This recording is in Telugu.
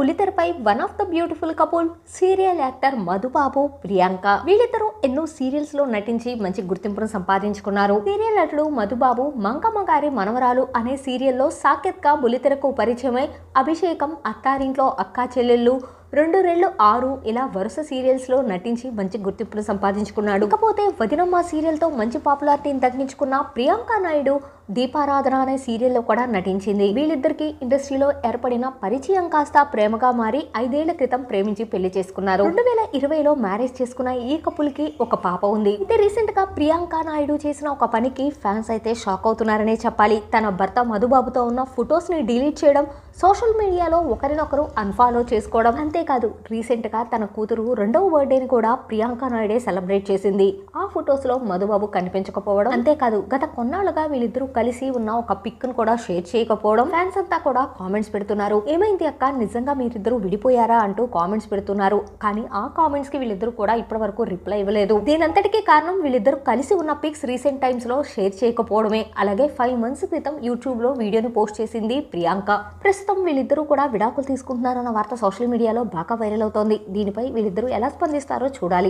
బులితెరపై one of the beautiful couple serial actor Madhubabu Priyanka వీళ్ళిద్దరూ ఎన్నో సీరియల్స్లో నటించి మంచి గుర్తింపును సంపాదించుకున్నారు. సీరియల్ నటుడు మధుబాబు మంకమ్మ గారి మనవరాలు అనే సీరియల్లో సాకెత్గా బులితెరకు పరిచయమై అభిషేకం అత్తారింట్లో అక్కా చెల్లెళ్ళు రెండు రెండు ఆరు ఇలా వరుస సీరియల్స్లో నటించి మంచి గుర్తింపును సంపాదించుకున్నాడు. ఇకపోతే వదినమ్మ సీరియల్తో మంచి పాపులారిటీని దక్కించుకున్న ప్రియాంక నాయుడు దీపారాధన అనే సీరియల్లో కూడా నటించింది. వీళ్ళిద్దరికి ఇండస్ట్రీలో ఏర్పడిన పరిచయం కాస్త ప్రేమగా మారి ఐదేళ్ళ క్రితం ప్రేమించి పెళ్ళి చేసుకున్నారు. రెండు వేల ఇరవైలో మ్యారేజ్ చేసుకున్న ఈ కపుల్కి ఒక పాప ఉంది. ఇది రీసెంట్గా ప్రియాంక నాయుడు చేసిన ఒక పనికి ఫ్యాన్స్ అయితే షాక్ అవుతున్నారనే చెప్పాలి. తన భర్త మధుబాబుతో ఉన్న ఫొటోస్ని డిలీట్ చేయడం సోషల్ మీడియాలో ఒకరినొకరు అన్ఫాలో చేసుకోవడం అంతే. అంతేకాదు రీసెంట్గా తన కూతురు రెండవ బర్త్డేని కూడా ప్రియాంక నాయుడే సెలబ్రేట్ చేసింది. ఆ ఫొటోస్లో మధుబాబు కనిపించకపోవడం అంతేకాదు గత కొన్నాళ్ళుగా వీళ్ళిద్దరూ కలిసి ఉన్న ఒక పిక్ను కూడా షేర్ చేయకపోవడం ఫ్యాన్స్ అంతా కూడా కామెంట్స్ పెడుతున్నారు. ఏమైంది అక్క? నిజంగా మీరిద్దరూ విడిపోయారా? అంటూ కామెంట్స్ పెడుతున్నారు. కానీ ఆ కామెంట్స్కి వీళ్ళిద్దరూ కూడా ఇప్పటి వరకు రిప్లై ఇవ్వలేదు. దీనంతటికీ కారణం వీళ్ళిద్దరూ కలిసి ఉన్న పిక్స్ రీసెంట్ టైమ్స్లో షేర్ చేయకపోవడమే. అలాగే ఫైవ్ మంత్స్ క్రితం యూట్యూబ్లో వీడియోని పోస్ట్ చేసింది ప్రియాంక. ప్రస్తుతం వీళ్ళిద్దరూ కూడా విడాకులు తీసుకుంటున్నారన్న వార్త సోషల్ మీడియాలో బాగా వైరల్ అవుతోంది. దీనిపై వీళ్ళిద్దరూ ఎలా స్పందిస్తారో చూడాలి.